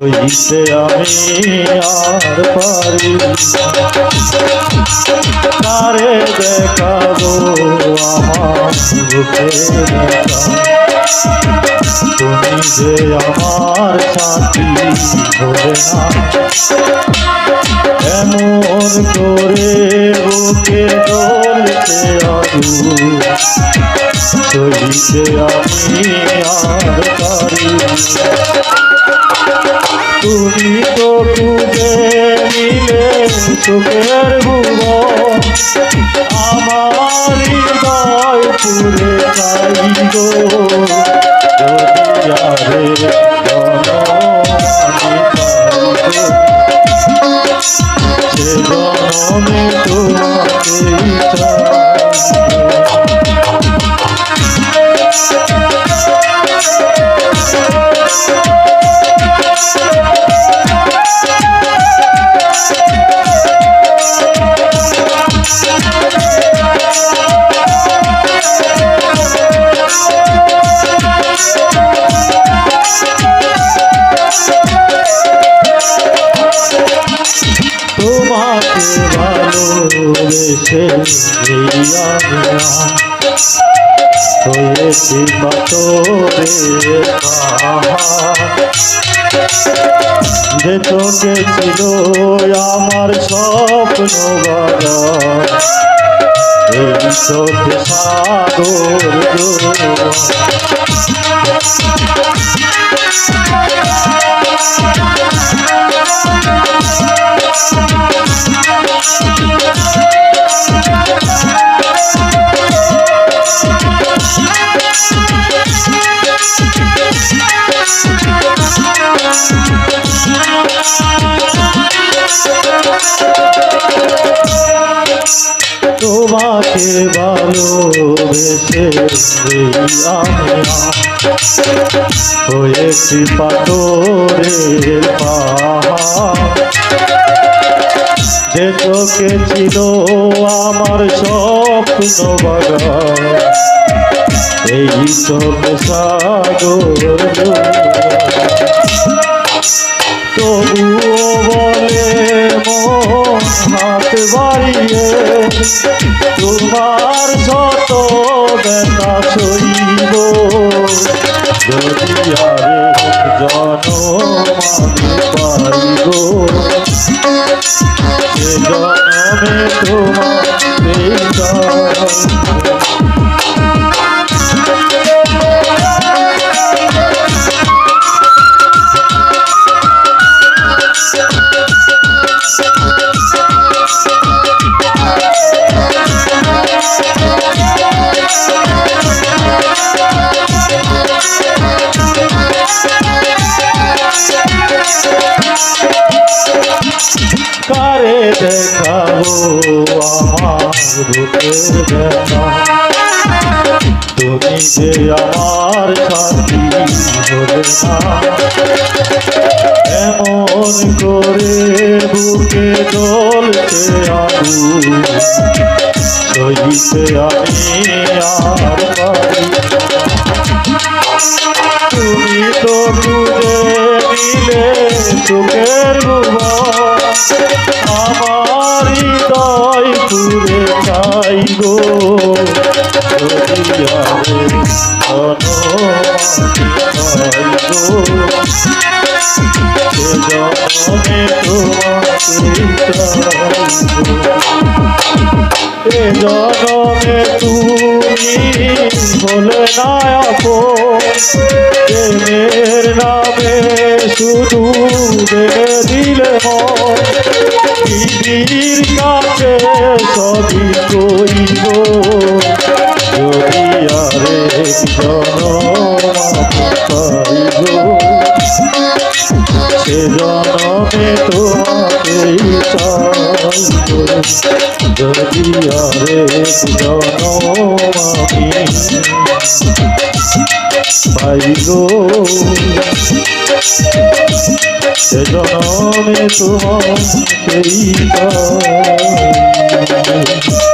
হইতে আমি আর পারি তারে দেখাবো আমার তুমি যে আমার সাথী হবে না। এমন করে বুকে দলতে আলু সইতে আমি আর পারি তুমি তো খুঁজে নিলে সুখের ভুব আমার হৃদয় পুরে গো। যদি আরে আমিয়া হয়েছি পাথরে যে চোখে ছিল আমার স্বপ্ন বাবা এই চোখে সাগর তোমাকে ভালোবেসে হয়েছি পাহাড়। যে চোখে ছিল আমার স্বপ্ন বাগান এই চোখে সাগর তোমার যত ব্যথা সইব যদি তুমি যে আমার সাথী হলে এমন করে বুকে চলছে আলু সইতে আমি আর পারি তুমি তো খুঁজে নিলে সুখের ভুবন আমার হৃদয় পুরে চাই গো। যদি আরে জনমে এ জনমে তুমি বলে নায়ক নামে শুধু দিলে মনির কাছে সবই কইব যদি আরে সে জনমে তোমাকে যদি আরে জনম পাইব সে জনমে তোমাকে চাইব